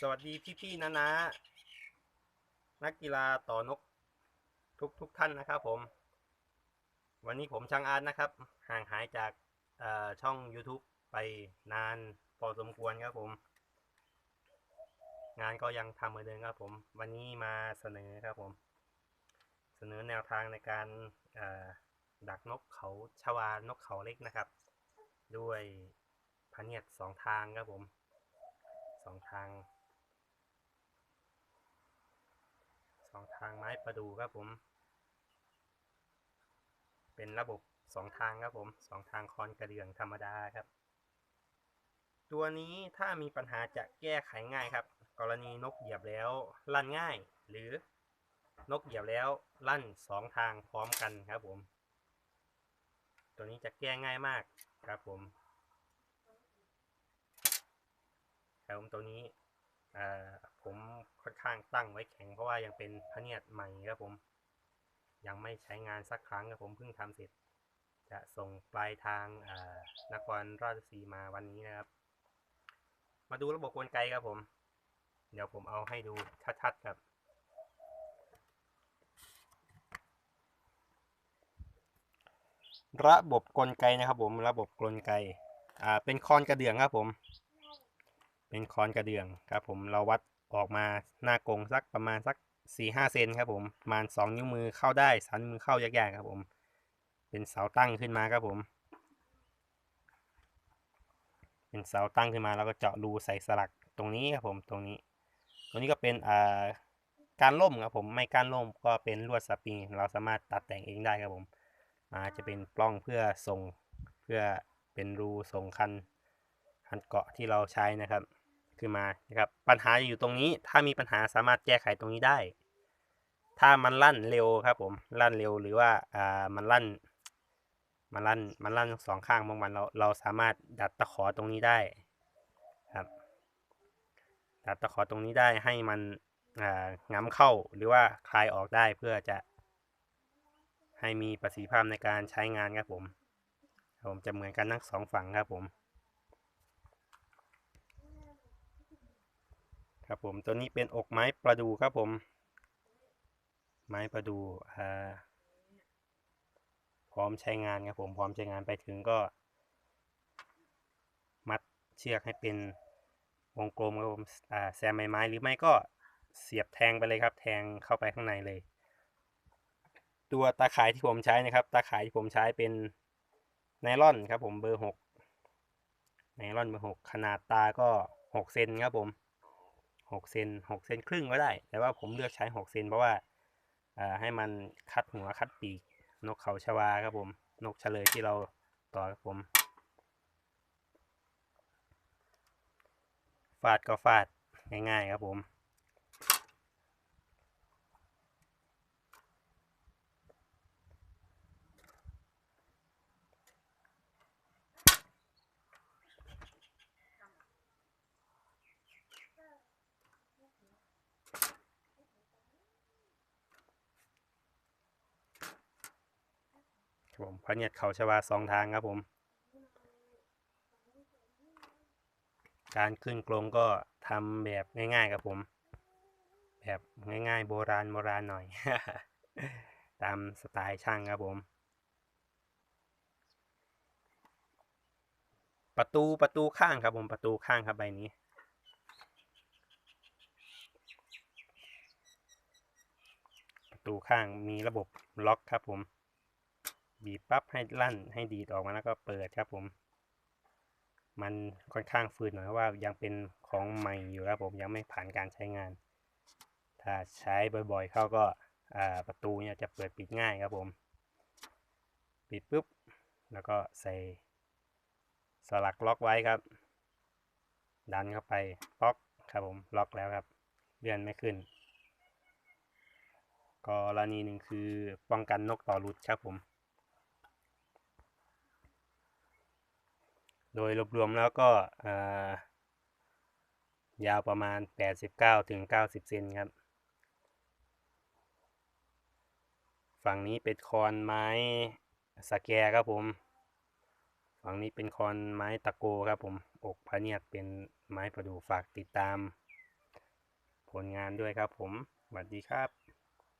สวัสดีพี่ๆนะนะนักกีฬาต่อนกทุกทุกท่านนะครับผม วันนี้ผมช่างอาร์ตนะครับ ห่างหายจากช่อง YouTube ไปนานพอสมควรครับผม งานก็ยังทำเหมือนเดิมครับผม วันนี้มาเสนอครับผม เสนอแนวทางในการดักนกเขาชวานกเขาเล็กนะครับ ด้วยพะเนียดสองทางครับผมสองทาง สองทางไม้ประดูครับผม เป็นระบบสองทางครับผมสองทางคอนกระเดื่องธรรมดาครับ ตัวนี้ถ้ามีปัญหาจะแก้ไขง่ายครับ กรณีนกเหยียบแล้วลั่นง่าย หรือนกเหยียบแล้วลั่นสองทางพร้อมกันครับผม ตัวนี้จะแก้ง่ายมากครับผมครับผมตัวนี้อ่อ ผมค่อนข้างตั้งไว้แข็งเพราะว่ายังเป็นพระเนียดใหม่ครับผม ยังไม่ใช้งานสักครั้งครับผมเพิ่งทำเสร็จ จะส่งปลายทางนครราชสีมาวันนี้นะครับ มาดูระบบกลไกครับผม เดี๋ยวผมเอาให้ดูชัดๆครับระบบกลไกนะครับผมระบบกลไกอ่าเป็นคอนกระเดื่องครับผม เป็นคอนกระเดื่องครับผมเราวัด ออกมาหน้ากงสักประมาณสักสี่ห้าเซนครับผมประมาณสองนิ้วมือเข้าได้สันมือเข้ายากๆครับผม เป็นเสาตั้งขึ้นมาครับผม เป็นเสาตั้งขึ้นมาแล้วก็เจาะรูใส่สลักตรงนี้ครับผมตรงนี้ ตรงนี้ก็เป็นอ่าการล่มครับผมไม่การล่มก็เป็นลวดสปริงเราสามารถตัดแต่งเองได้ครับผมอาจจะเป็นปล้องเพื่อส่งเพื่อเป็นรูส่งคันคันเกาะที่เราใช้นะครับ ขึ้นมานะครับปัญหาอยู่ตรงนี้ถ้ามีปัญหาสามารถแก้ไขตรงนี้ได้ ถ้ามันลั่นเร็วครับผมลั่นเร็วหรือว่าอ่ามันลั่น มันลั่นมันลั่นสองข้างบางวันเราเราสามารถดัดตะขอตรงนี้ได้ครับดัดตะขอตรงนี้ได้ให้มันอ่าง้ำเข้าหรือว่าคลายออกได้เพื่อจะให้มีประสิทธิภาพในการใช้งานครับผมครับผมจะเหมือนกันทั้งสองฝั่งครับผม ครับผมตัวนี้เป็นอกไม้ประดูครับผม ไม้ประดูอ่าพร้อมใช้งานครับผมพร้อมใช้งานไปถึงก็ มัดเชือกให้เป็นวงกลมครับผมอ่าแซมไม้หรือไม่ก็เสียบแทงไปเลยครับ แทงเข้าไปข้างในเลย ตัวตาข่ายที่ผมใช้นะครับ ตาข่ายที่ผมใช้เป็นไนล่อนครับผมเบอร์หกไนล่อนเบอร์หกขนาดตาก็หกเซนครับผม หกเซนหกเซนครึ่งก็ได้ แต่ว่าผมเลือกใช้หกเซนเพราะว่าอ่าให้มันคัดหัวคัดปีก นกเขาชวาครับผม นกเฉลยที่เราต่อครับผม ฟาดก็ฟาดง่ายๆครับผม ครับผมพระเนียดเขาชวาสองทางครับผม การขึ้นกรงก็ทำแบบง่ายๆครับผม แบบง่ายๆ โบราณโบราณหน่อย ตามสไตล์ช่างครับผม ประตูประตูข้างครับผมประตูข้างครับใบนี้ประตูข้างมีระบบล็อกครับผม บีบปั๊บให้ลั่นให้ดีดออกมาแล้วก็เปิดครับผม มันค่อนข้างฝืนหน่อยเพราะว่ายังเป็นของใหม่อยู่ครับผมยังไม่ผ่านการใช้งาน ถ้าใช้บ่อยๆ เข้าก็ประตูเนี่ยจะเปิดปิดง่ายครับผม ปิดปุ๊บ แล้วก็ใส่สลักล็อกไว้ครับ ดันเข้าไปล็อกครับผมล็อกแล้วครับเลื่อนไม่ขึ้นกรณีหนึ่งคือป้องกันนกต่อหลุดครับผม โดยรวมๆแล้วก็ยาวประมาณ 89ถึง90 เซนครับ ฝั่งนี้เป็นคอนไม้สแกครับผม ฝั่งนี้เป็นคอนไม้ตะโกครับผม อกพระเนียดเป็นไม้ประดู่ฝากติดตาม ผลงานด้วยครับผม สวัสดีครับ